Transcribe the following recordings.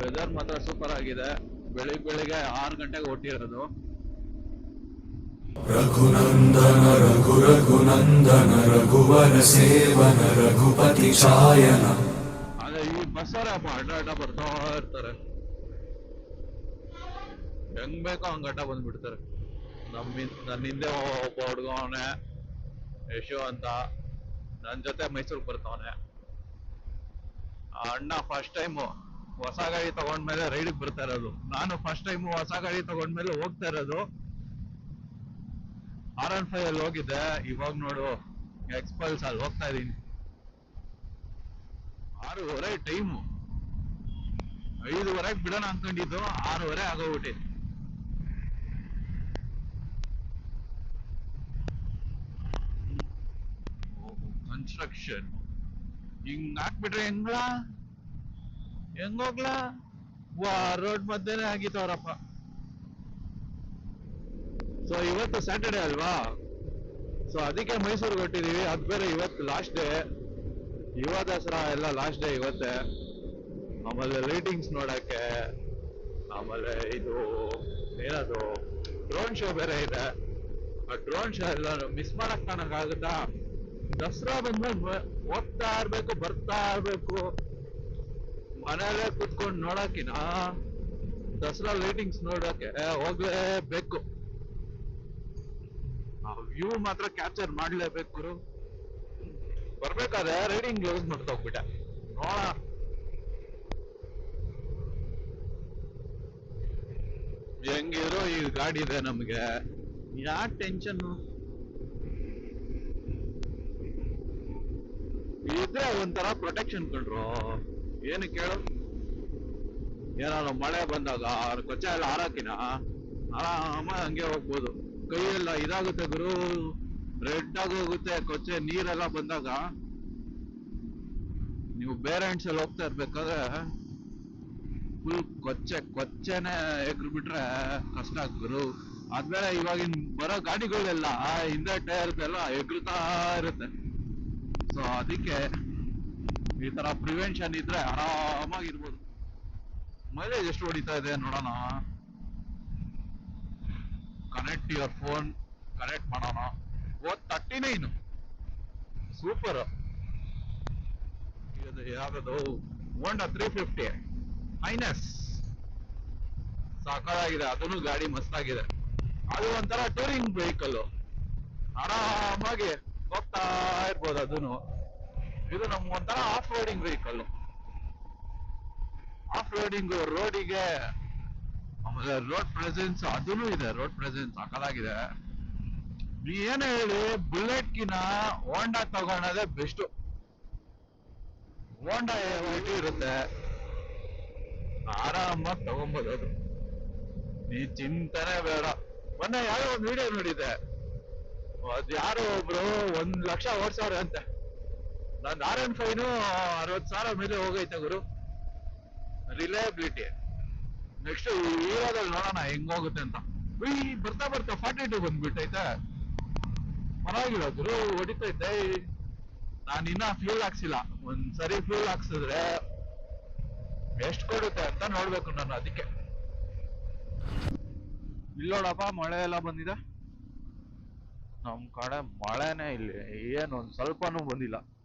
Weather ಮಾತ್ರ super ಆಗಿದೆ. ಬೆಳಿಗ್ಗೆ ಬೆಳಿಗ್ಗೆ ಆರು ಗಂಟೆಗೆ ಹೊಟ್ಟಿರೋದು ರಘುನಂದನ ರಘು ರಘುನಂದನ ರಘುವರ ಸೇವನ ರಘುಪತಿ ಶಾಯನ ಈ ಬರ್ತಾ ಇರ್ತಾರೆ. ಹೆಂಗ್ ಬೇಕೋ ಹಂಗ ಅಡ್ಡ ಬಂದ್ಬಿಡ್ತಾರೆ. ನಮ್ಮ ನನ್ನ ಹಿಂದೆ ಒಬ್ಬ ಹುಡುಗ ಯಶೋ ಅಂತ ನನ್ನ ಜೊತೆ ಮೈಸೂರಿಗೆ ಬರ್ತಾವನೆ. ಆ ಅಣ್ಣ ಫಸ್ಟ್ ಟೈಮು ಹೊಸ ಗಾಡಿ ತಗೊಂಡ್ಮೇಲೆ ರೈಡಿಗೆ ಬರ್ತಾ ಇರೋದು. ನಾನು ಫಸ್ಟ್ ಟೈಮ್ ಹೊಸ ಗಾಡಿ ತಗೊಂಡ್ಮೇಲೆ ಹೋಗ್ತಾ ಇರೋದು. ಆರ್ ಒನ್ ಫೈವ್ ಅಲ್ಲಿ ಹೋಗಿದ್ದೆ. ಇವಾಗ ನೋಡು ಎಕ್ಸ್ಪಲ್ಸ್ ಅಲ್ಲಿ ಹೋಗ್ತಾ ಇದೀನಿ ಆರೂವರೆ ಟೈಮು ಐದುವರೆಗೆ ಬಿಡೋಣ ಅನ್ಕೊಂಡಿದ್ದು. ಆರೂವರೆ ಆಗೋಗ್ಬಿಟ್ಟೆ ಕನ್ಸ್ಟ್ರಕ್ಷನ್ ಹಿಂಗ್ ಹಾಕ್ಬಿಟ್ರೆ ಹೆಂಗ್ಲ? ಹೆಂಗೋಗ್ಲಾ? ವಾ ರೋಡ್ ಮಧ್ಯೆನೆ ಆಗಿತ್ತವ್ರಪ್ಪ ಸೊ ಇವತ್ತು ಸ್ಯಾಟರ್ಡೇ ಅಲ್ವಾ? ಸೊ ಅದಕ್ಕೆ ಮೈಸೂರಿಗೆ ಕೊಟ್ಟಿದೀವಿ ಅದ್ ಬೇರೆ ಇವತ್ತು ಲಾಸ್ಟ್ ಡೇ ಯುವ ದಸರಾ ಎಲ್ಲ ಲಾಸ್ಟ್ ಡೇ ಇವತ್ತೇ. ಆಮೇಲೆ ಲೈಟಿಂಗ್ಸ್ ನೋಡಕ್ಕೆ. ಆಮೇಲೆ ಇದು, ಏನದು? ಡ್ರೋನ್ ಶೋ ಬೇರೆ ಇದೆ. ಆ ಡ್ರೋನ್ ಶೋ ಎಲ್ಲ ಮಿಸ್ ಮಾಡಕ್ ಕಾಣಕ್ಕಾಗುತ್ತಾ ದಸರಾ ಬಂದ್ಮೇಲೆ ಹೋಗ್ತಾ ಇರ್ಬೇಕು, ಬರ್ತಾ ಇರ್ಬೇಕು. ಮನೇಲೆ ಕುತ್ಕೊಂಡು ನೋಡಕಿನ ದಸರಾ ಲೈಟಿಂಗ್ಸ್ ನೋಡಕ್ಕೆ ಹೋಗ್ಲೇಬೇಕು. ಆ ವ್ಯೂ ಮಾತ್ರ ಕ್ಯಾಪ್ಚರ್ ಮಾಡ್ಲೇಬೇಕು. ಗುರು ಬರ್ಬೇಕಾದ್ರೆ ರೈಡಿಂಗ್ ಯೂಸ್ ಮಾಡ್ತಾ ಹೋಗ್ಬಿಟ್ಟೆ. ನೋಡ ಹೆಂಗಿದ್ರು ಈ ಗಾಡಿ ಇದೆ ನಮ್ಗೆ. ಯಾ ಟೆನ್ಷನ್ ಇದ್ರೆ ಒಂಥರ ಪ್ರೊಟೆಕ್ಷನ್ ಕಂಡ್ರು. ಏನಕ್ಕೆ ಕೇಳು? ಏನಾದ್ರು ಮಳೆ ಬಂದಾಗ ಅವ್ರ ಕೊಚ್ಚೆ ಎಲ್ಲ ಹಾರಾಕಿನ? ಆರಾಮ ಹಂಗೆ ಹೋಗ್ಬೋದು. ಕೈಯೆಲ್ಲ ಇದಾಗುತ್ತೆ ಗುರು. ರೆಡ್ ಆಗಿ ಹೋಗುತ್ತೆ ಕೊಚ್ಚೆ ನೀರೆಲ್ಲ ಬಂದಾಗ. ನೀವು ಬೇರೆ ಅಲ್ಲಿ ಹೋಗ್ತಾ ಇರ್ಬೇಕಾದ್ರೆ ಫುಲ್ ಕೊಚ್ಚೆ ಕೊಚ್ಚೆನೆ ಎಗ್ರು ಬಿಟ್ರೆ ಕಷ್ಟ ಗುರು. ಆದ್ಮೇಲೆ ಇವಾಗಿನ್ ಬರೋ ಗಾಡಿಗಳೆಲ್ಲ ಹಿಂದೆ ಟೈರ್ದೆಲ್ಲ ಎಗ್ರುತ್ತಾ ಇರುತ್ತೆ. ಸೊ ಅದಕ್ಕೆ ಈ ತರ ಪ್ರಿವೆನ್ಷನ್ ಇದ್ರೆ ಆರಾಮಾಗಿರ್ಬೋದು. ಮೈಲೇಜ್ ಎಷ್ಟು ಹೊಡಿತಾ ಇದೆ ನೋಡೋಣ. ಕನೆಕ್ಟ್ ಯುವರ್ ಫೋನ್ ಕನೆಕ್ಟ್ ಮಾಡೋಣ. ಓ ತರ್ಟಿ ನೈನ್ ಸೂಪರ್ ಯಾವ್ದು ತ್ರೀ ಫಿಫ್ಟಿ ಹೈನೆಸ್ ಸಾಕಾಗಿದೆ ಅದನ್ನು ಗಾಡಿ ಮಸ್ತಾಗಿದೆ ಅದು ಒಂಥರ ಟೂರಿಂಗ್ ವೆಹಿಕಲ್ ಆರಾಮಾಗಿ ಹೋಗ್ತಾ ಇರ್ಬೋದು ಅದನ್ನು ಇದು ನಮ್ಗೆ ಒಂಥರ off roading vehicle off roading ರೋಡಿಗೆ ರೋಡ್ ಪ್ರೆಸೆನ್ಸ್ ಅದೂ ಇದೆ ರೋಡ್ ಪ್ರೆಸೆನ್ಸ್ ಹಾಕಲಾಗಿದೆ. ನೀ ಏನ್ ಹೇಳಿ ಬುಲೆಟ್ ಕಿನ ಹೋಂಡಾ ತಗೊಳೋದೇ ಬೆಸ್ಟ್ ಹೋಂಡಾ ಇರುತ್ತೆ. ಆರಾಮಾಗಿ ತಗೊಂಬೋದು ಅದು. ನೀ ಚಿಂತನೆ ಬೇಡ. ಮೊನ್ನೆ ಯಾರೋ ಒಂದು ವಿಡಿಯೋ ನೋಡಿದೆ ಅದ್ ಯಾರೋ ಒಬ್ರು ಒಂದ್ ಲಕ್ಷ ಓಡ್ಸವ್ರೆ ಅಂತೆ. ನಂದು ಆರ್ ಎನ್ ಫೈನು ಅರವತ್ ಸಾವಿರ ಮೇಲೆ ಹೋಗೈತೆ ಗುರು. ರಿಲಯಬಿಲಿಟಿ ನೆಕ್ಸ್ಟ್ ಹೀರೋದಲ್ಲಿ ನೋಡೋಣ, ಹೆಂಗ್ ಹೋಗುತ್ತೆ ಅಂತ. ಉಯ್ ಬರ್ತಾ ಬರ್ತಾ ಫಾರ್ಟಿ ಟು ಬಂದ್ಬಿಟ್ಟೈತೆ. ಪರವಾಗಿಲ್ಲ ಗುರು, ಹೊಡಿತೈತೆ. ನಾನು ಇನ್ನ ಫ್ಯೂಲ್ ಹಾಕ್ಸಿಲ್ಲ. ಒಂದ್ ಸರಿ ಫ್ಯೂಲ್ ಹಾಕ್ಸಿದ್ರೆ ಎಷ್ಟ್ ಕೊಡುತ್ತೆ ಅಂತ ನೋಡ್ಬೇಕು ನಾನು ಅದಕ್ಕೆ. ಇಲ್ಲೋಡಪ್ಪ ಮಳೆ ಎಲ್ಲ ಬಂದಿದೆ. ನಮ್ ಕಡೆ ಮಳೆನೇ ಇಲ್ಲಿ, ಏನು, ಒಂದ್ ಸ್ವಲ್ಪನೂ ಬಂದಿಲ್ಲ.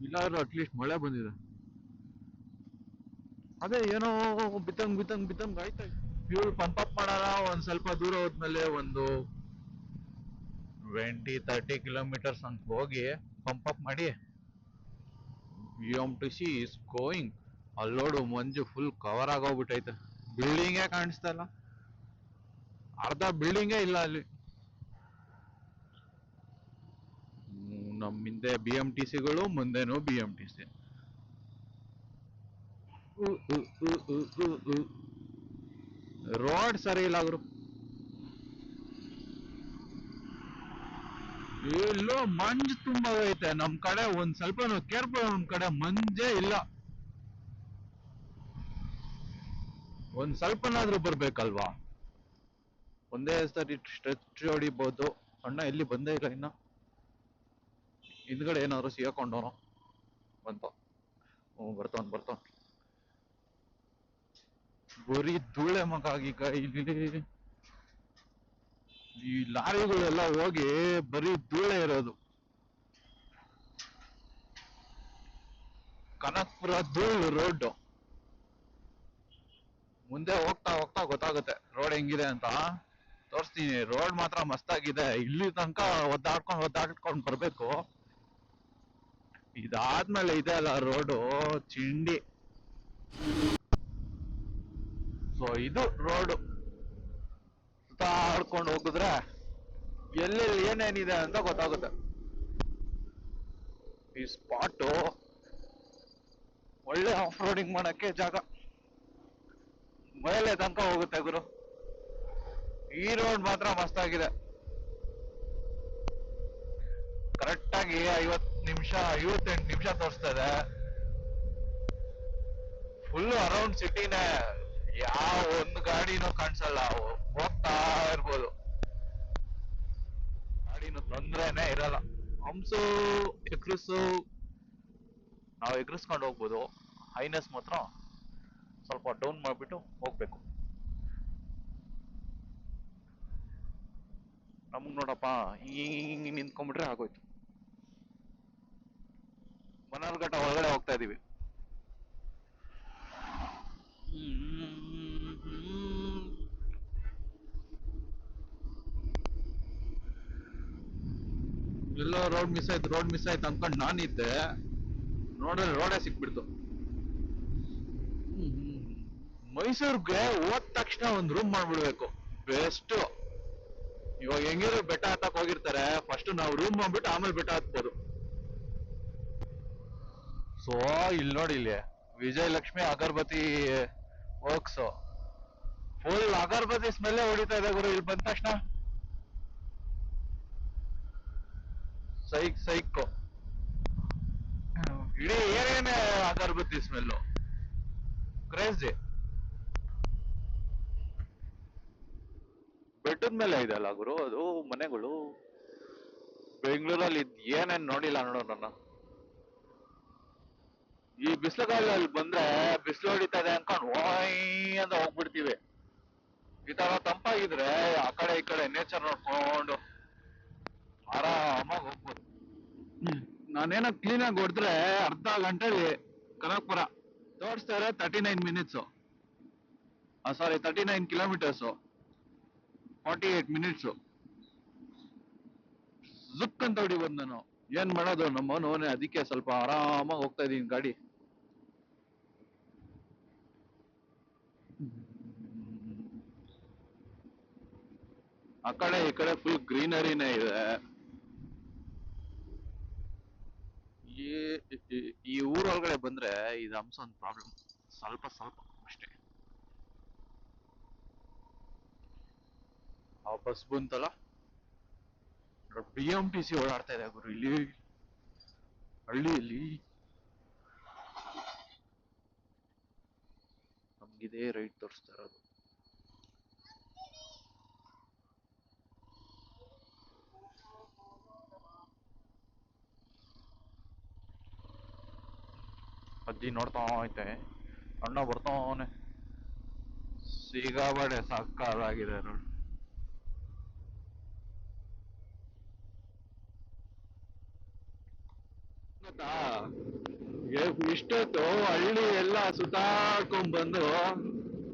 ಇಲ್ಲಾದ್ರೂ ಅಟ್ಲೀಸ್ಟ್ ಮಳೆ ಬಂದಿದೆ. ಅದೇ ಏನೋ ಬಿತ್ತಂಗ್ ಬಿತ್ತಂಗ್ ಬಿತ್ತಂಗ್ ಆಯ್ತಾ ಫ್ಯೂಲ್ ಪಂಪ್ ಅಪ್ ಮಾಡೋಣ ಒಂದ್ ಸ್ವಲ್ಪ ದೂರ ಹೋದ್ಮೇಲೆ ಒಂದು ಟ್ವೆಂಟಿ ತರ್ಟಿ ಕಿಲೋಮೀಟರ್ಸ್ ಅಂತ ಹೋಗಿ ಪಂಪ್ ಅಪ್ ಮಾಡಿ. U M T C is going ಅಲ್ಲೋಡು Manju full cover ಆಗೋಗ್ಬಿಟ್ಟೈತೆ. ಬಿಲ್ಡಿಂಗೇ ಕಾಣಿಸ್ತಾ ಇಲ್ಲ. ಅರ್ಧ ಬಿಲ್ಡಿಂಗೇ ಇಲ್ಲ ಅಲ್ಲಿ. ಹ್ಮ್, ನಮ್ ಹಿಂದೆ ಬಿ ಎಂ ಟಿ ಸಿಗಳು ಮುಂದೆನೂ ರೋಡ್ ಸರಿ ಇಲ್ಲ ಗುರು. ಎಲ್ಲೋ ಮಂಜು ತುಂಬಾ ಐತೆ. ನಮ್ ಕಡೆ ಒಂದ್ ಸ್ವಲ್ಪ ಕೇರ್ಪುರ ನಮ್ ಕಡೆ ಮಂಜೇ ಇಲ್ಲ. ಒಂದ್ ಸ್ವಲ್ಪನಾದ್ರೂ ಬರ್ಬೇಕಲ್ವಾ? ಒಂದೇ ಸರಿ ಸ್ಟ್ರೆಚ್ ಹೊಡಿಬೋದು. ಅಣ್ಣ ಎಲ್ಲಿ ಬಂದೇ ಇಲ್ಲ ಇನ್ನ? ಹಿಂದ್ಗಡೆ ಏನಾದ್ರು ಸಿಗಾಕೊಂಡವನು ಬಂತ. ಹ್ಞೂ ಬರ್ತಾವ್ ಬರ್ತಾವ್ ಬರೀ ಧೂಳೆ ಮಗ ಈಗ ಇಲ್ಲಿ ಈ ಲಾರಿಗಳೆಲ್ಲ ಹೋಗಿ ಬರೀ ಧೂಳೆ ಇರೋದು. ಕನಕ್ಪುರ ಧೂಳು ರೋಡ್ ಮುಂದೆ ಹೋಗ್ತಾ ಹೋಗ್ತಾ ಗೊತ್ತಾಗುತ್ತೆ. ರೋಡ್ ಹೆಂಗಿದೆ ಅಂತ. ತೋರಿಸ್ತೀನಿ, ರೋಡ್ ಮಾತ್ರ ಮಸ್ತಾಗಿದೆ. ಇಲ್ಲಿ ತನಕ ಒದ್ದಾಡ್ಕೊಂಡು ಒದ್ದಾಡ್ಕೊಂಡು ಬರ್ಬೇಕು. ಇದಾದ್ಮೇಲೆ ಇದೆ ಅಲ್ಲ, ರೋಡು, ಚಿಂಡಿ. ಸೊ ಇದು ರೋಡು. ಸುತ್ತಾಡ್ಕೊಂಡು ಹೋಗಿದ್ರೆ ಎಲ್ಲೆಲ್ಲಿ ಏನೇನಿದೆ ಅಂತ ಗೊತ್ತಾಗುತ್ತೆ. ಈ ಸ್ಪಾಟು ಒಳ್ಳೆ ಆಫ್ ರೋಡಿಂಗ್ ಮಾಡಕ್ಕೆ ಜಾಗ. ಮೇಲೆ ತನಕ ಹೋಗುತ್ತೆ ಗುರು. ಈ ರೋಡ್ ಮಾತ್ರ ಮಸ್ತಾಗಿದೆ. ಕರೆಕ್ಟ್ ಆಗಿ ನಿಮಿಷ, ಐವತ್ತೆಂಟು ನಿಮಿಷ ತೋರಿಸ್ತಾ ಇದೆ ಫುಲ್ ಅರೌಂಡ್ ಸಿಟಿನೇ ಯಾವ ಒಂದು ಗಾಡಿನೂ ಕಾಣಿಸಲ್ಲ. ಹೋಗ್ತಾ ಇರ್ಬೋದು. ಗಾಡಿನೂ ತೊಂದ್ರೆನೆ ಇರಲ್ಲ. ಹಂಸು, ಎಗ್ರಿಸು, ನಾವು ಎಗ್ರಿಸ್ಕೊಂಡು ಹೋಗ್ಬೋದು. ಹೈನೆಸ್ ಮಾತ್ರ ಸ್ವಲ್ಪ ಡೌನ್ ಮಾಡಿಬಿಟ್ಟು ಹೋಗ್ಬೇಕು. ನಮ್ಗ್ ನೋಡಪ್ಪ ಹಿಂಗೆ ನಿಂತ್ಕೊಂಡ್ಬಿಟ್ರೆ ಆಗೋಯ್ತು. ಬನ್ನರ್ಘಟ್ಟ ಒಳಗಡೆ ಹೋಗ್ತಾ ಇದೀವಿ ಎಲ್ಲೋ ರೋಡ್ ಮಿಸ್ ಆಯ್ತು ರೋಡ್ ಮಿಸ್ ಆಯ್ತು ಅನ್ಕೊಂಡು ನಾನಿದ್ದೆ ನೋಡಿದ್ರೆ ರೋಡೇ ಸಿಕ್ಬಿಡ್ತು. ಮೈಸೂರ್ಗೆ ಹೋದ ತಕ್ಷಣ ಒಂದು ರೂಮ್ ಮಾಡ್ಬಿಡ್ಬೇಕು. ಬೆಸ್ಟ್ ಇವಾಗ ಹೆಂಗಿದ್ರು ಬೆಟ್ಟ ಹತ್ತಕ್ ಹೋಗಿರ್ತಾರೆ. ಫಸ್ಟ್ ನಾವು ರೂಮ್ ಮಾಡ್ಬಿಟ್ಟು ಆಮೇಲೆ ಬೆಟ್ಟ ಹತ್ಬೋದು. ಸೊ ಇಲ್ಲಿ ನೋಡಿ ಇಲ್ಲಿ. ವಿಜಯಲಕ್ಷ್ಮಿ ಅಗರಬತ್ತಿ ವರ್ಕ್ಸ್ ಫುಲ್ ಅಗರಬತ್ತಿ ಸ್ಮೆಲ್ಲೇ ಹೊಡಿತಾ ಇದೆ ಗುರು, ಇಲ್ಲಿ ಬಂದ ತಕ್ಷಣ. ಸೈಕ್ ಸೈಕ್. ಇಡೀ ಏನೇನೆ ಅಗರಬತ್ತಿ ಸ್ಮೆಲ್ಲು ಕ್ರೇಜಿ ಬೆಟ್ಟದ ಮೇಲೆ ಇದೆ ಅಲ್ಲ ಗುರು, ಅದು ಮನೆಗಳು. ಬೆಂಗಳೂರಲ್ಲಿ ಏನೇನು ನೋಡಿಲ್ಲ ನೋಡೋಣ ಈ ಬಿಸಿಲುಗಾಲಲ್ಲಿ ಬಂದ್ರೆ ಬಿಸಿಲು ಹೊಡಿತದೆ ಅನ್ಕೊಂಡು ಓಯ್ ಅಂತ ಹೋಗ್ಬಿಡ್ತೀವಿ. ಈ ತರ ತಂಪಾಗಿದ್ರೆ ಆ ಕಡೆ ಈ ಕಡೆ ನೇಚರ್ ನೋಡ್ಕೊಂಡು ಆರಾಮಾಗಿ ಹೋಗ್ಬೋದು. ನಾನೇನೋ ಕ್ಲೀನಾಗಿ ಹೊಡೆದ್ರೆ ಅರ್ಧ ಗಂಟೆಲಿ ಕನಕಪುರ. ತೋರಿಸ್ತಾರೆ thirty nine minutes sorry thirty nine kilometres forty eight minutes ಜುಕ್ ಅಂತ ಹೊಡಿ ಬಂದ್ ನಾನು. ಏನ್ ಮಾಡೋದು? ನಮ್ಮ ಅವನೇ ಅದಕ್ಕೆ ಸ್ವಲ್ಪ ಆರಾಮಾಗಿ ಹೋಗ್ತಾ ಇದೀನಿ ಗಾಡಿ. ಆ ಕಡೆ, ಈ ಕಡೆ ಫುಲ್ ಗ್ರೀನರಿನೇ ಇದೆ. ಈ ಊರೊಳಗಡೆ ಬಂದ್ರೆ ಇದು ಅಂಶ ಒಂದು ಪ್ರಾಬ್ಲಮ್ ಸ್ವಲ್ಪ ಸ್ವಲ್ಪ ಅಷ್ಟೇ. ಆ ಬಸ್ ಬಂತಲ್ಲ? ಬಿ ಎಂ ಟಿ ಸಿ ಓಡಾಡ್ತಾ ಇದೆ ಗುರು, ಇಲ್ಲಿ. ಹಳ್ಳಿಯಲ್ಲಿ. ನಮ್ಗಿದೇ ರೈಟ್ ತೋರಿಸ್ತಾ ಇರೋದು. ಅಜ್ಜಿ ನೋಡ್ತಾ ಐತೆ. ಅಣ್ಣ ಬರ್ತಾವನೆ ಸಿಗಾಬಡೆ ಸಕ್ಕದಾಗಿದೆ ನೋಡಿ. ಗೊತ್ತಾ? ಇಷ್ಟೊತ್ತು ಹಳ್ಳಿ ಎಲ್ಲ ಸುತ್ತಾಡ್ಕೊಂಡ್ ಬಂದು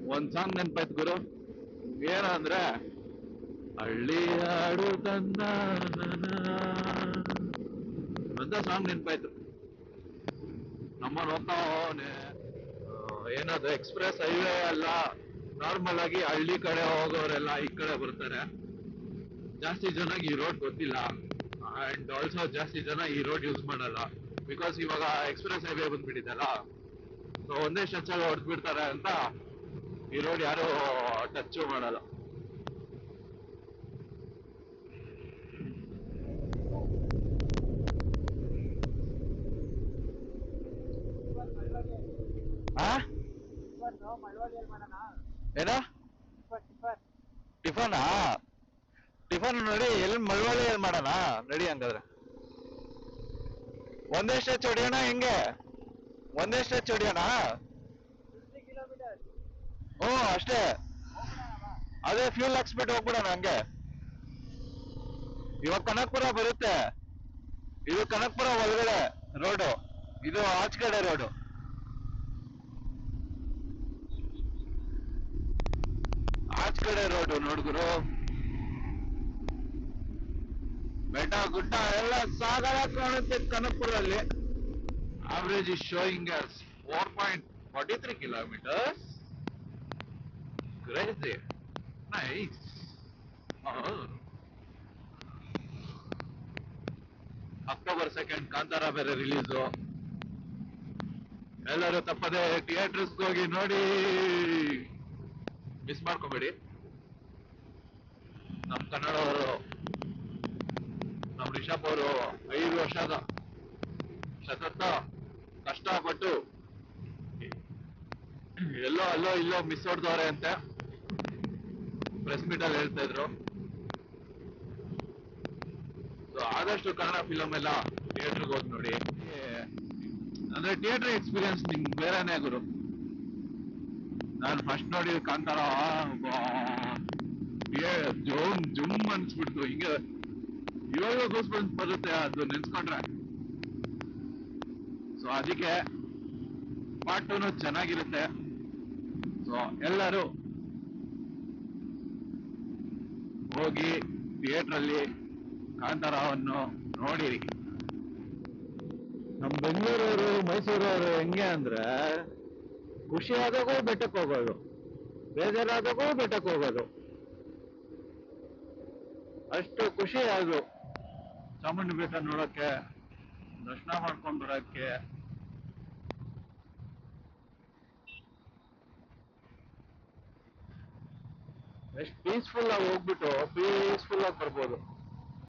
ಒಂದ್ ಸಾಂಗ್ ನೆನ್ಪಾಯ್ತು ಗುರು. ಏನಂದ್ರೆ, ಹಳ್ಳಿ ಹಾಡು ತಂದ ಅಂತ ಸಾಂಗ್ ನೆನ್ಪಾಯ್ತು. ನಮ್ಮ ಹೋಗ್ತಾವನೆ ಏನದು ಎಕ್ಸ್ಪ್ರೆಸ್ ಹೈವೇ ಅಲ್ಲ ನಾರ್ಮಲ್ ಆಗಿ ಹಳ್ಳಿ ಕಡೆ ಹೋಗೋರೆಲ್ಲ ಈ ಕಡೆ ಬರ್ತಾರೆ. ಜಾಸ್ತಿ ಜನ ಈ ರೋಡ್ ಗೊತ್ತಿಲ್ಲ. ಅಂಡ್ ಆಲ್ಸೋ ಜಾಸ್ತಿ ಜನ ಈ ರೋಡ್ ಯೂಸ್ ಮಾಡಲ್ಲ. ಬಿಕಾಸ್ ಇವಾಗ ಎಕ್ಸ್ಪ್ರೆಸ್ ಹೈವೇ ಬಂದ್ಬಿಟ್ಟಿದ್ದಲ್ಲ ಸೊ ಒಂದೇ ಸ್ಟ್ರೆಚ್ ಅಲ್ಲಿ ಹೊಡೆದ್ ಬಿಡ್ತಾರೆ ಅಂತ ಈ ರೋಡ್ ಯಾರು ಟಚ್ ಮಾಡಲ್ಲ. ಏನ? ಟಿಫನ್? ಟಿಫನ್ ನೋಡಿ ಎಲ್ಲಿ ಮಳವಳ್ಳಿ ಮಾಡೋಣ? ನಡಿ ಹಂಗಾದ್ರೆ. ಒಂದೇ ಸ್ಟ್ರೆಚ್ ಹೊಡಿಯೋಣ ಹೆಂಗೆ? ಒಂದೇ ಸ್ಟ್ರೆಚ್ ಹೊಡಿಯೋಣ? ಓ ಅಷ್ಟೇ. ಅದೇ ಫ್ಯೂಲ್ ಹಾಕ್ಸ್ಬಿಟ್ಟು ಹೋಗ್ಬಿಡೋಣ ಹಂಗೆ. ಇವಾಗ ಕನಕಪುರ ಬರುತ್ತೆ. ಇದು ಕನಕಪುರ ಒಳಗಡೆ ರೋಡು. ಇದು ಆಚ್ ಕಡೆ ರೋಡು. ಆಚ್ ಕಡೆ ರೋಡು ನೋಡ್ಗುರು. ಬೆಟ್ಟ ಗುಡ್ಡ ಎಲ್ಲ ಸಾಗರ ಕಾಣುತ್ತೆ ಕನಕ್ಪುರಲ್ಲಿ average is showing us four point forty three kilometres crazy nice October second Kantara ಬೇರೆ ರಿಲೀಸು ಎಲ್ಲರೂ ತಪ್ಪದೆ ಥಿಯೇಟರ್ಸ್ ಹೋಗಿ ನೋಡಿ. ಮಿಸ್ ಮಾಡ್ಕೋಬೇಡಿ. ನಮ್ ಕನ್ನಡವರು ಅವರು ಐದು ವರ್ಷದ ಸತತ ಕಷ್ಟಪಟ್ಟು ಎಲ್ಲೋ ಅಲ್ಲೋ ಇಲ್ಲೋ ಮಿಸ್ ಹೊಡ್ದವ್ರೆ ಅಂತೆ ಪ್ರೆಸ್ ಮೀಟ್ ಅಲ್ಲಿ ಹೇಳ್ತಾ ಇದ್ರು. ಆದಷ್ಟು ಕನ್ನಡ ಫಿಲಮ್ ಎಲ್ಲ ಥಿಯೇಟರ್ಗೆ ಹೋಗಿ ನೋಡಿ. ಅಂದ್ರೆ ಥಿಯೇಟರ್ ಎಕ್ಸ್ಪೀರಿಯನ್ಸ್ ನಿಮ್ ಬೇರೆನೇ ಗುರು. ನಾನು ಫಸ್ಟ್ ನೋಡಿ ಕಾಂತಾರ ಜೋಮ್, ಜುಮ್ ಅನ್ಸ್ಬಿಡ್ತು. ಹಿಂಗೆ ಇವಾಗ ಗೂಸ್ಬಂಸ್ ಬರುತ್ತೆ, ಅದು ನೆನ್ಸ್ಕೊಂಡ್ರೆ. ಸೊ ಅದಕ್ಕೆ ಪಾರ್ಟ್ ಟೂನು ಚೆನ್ನಾಗಿರುತ್ತೆ. ಸೊ ಎಲ್ಲರೂ ಹೋಗಿ ಥಿಯೇಟ್ರಲ್ಲಿ ಕಾಂತಾರವನ್ನು ನೋಡಿರಿ. ನಮ್ಮ ಬೆಂಗಳೂರವರು, ಮೈಸೂರವರು ಹೆಂಗೆ ಅಂದ್ರೆ ಖುಷಿ ಆದಾಗೂ ಬೆಟ್ಟಕ್ಕೆ ಹೋಗೋದು, ಬೇಜಾರಾದಾಗೂ ಬೆಟ್ಟಕ್ಕೆ ಹೋಗೋದು. ಅಷ್ಟು ಖುಷಿ ಅದು. ಚಾಮುಂಡಿ ಬೆಟ್ಟ ನೋಡಕ್ಕೆ ದರ್ಶನ ಮಾಡ್ಕೊಂಡು ಬರೋಕ್ಕೆ. ಎಷ್ಟು ಪೀಸ್ಫುಲ್ ಆಗಿ ಹೋಗ್ಬಿಟ್ಟು ಪೀಸ್ಫುಲ್ ಆಗಿ ಬರ್ಬೋದು.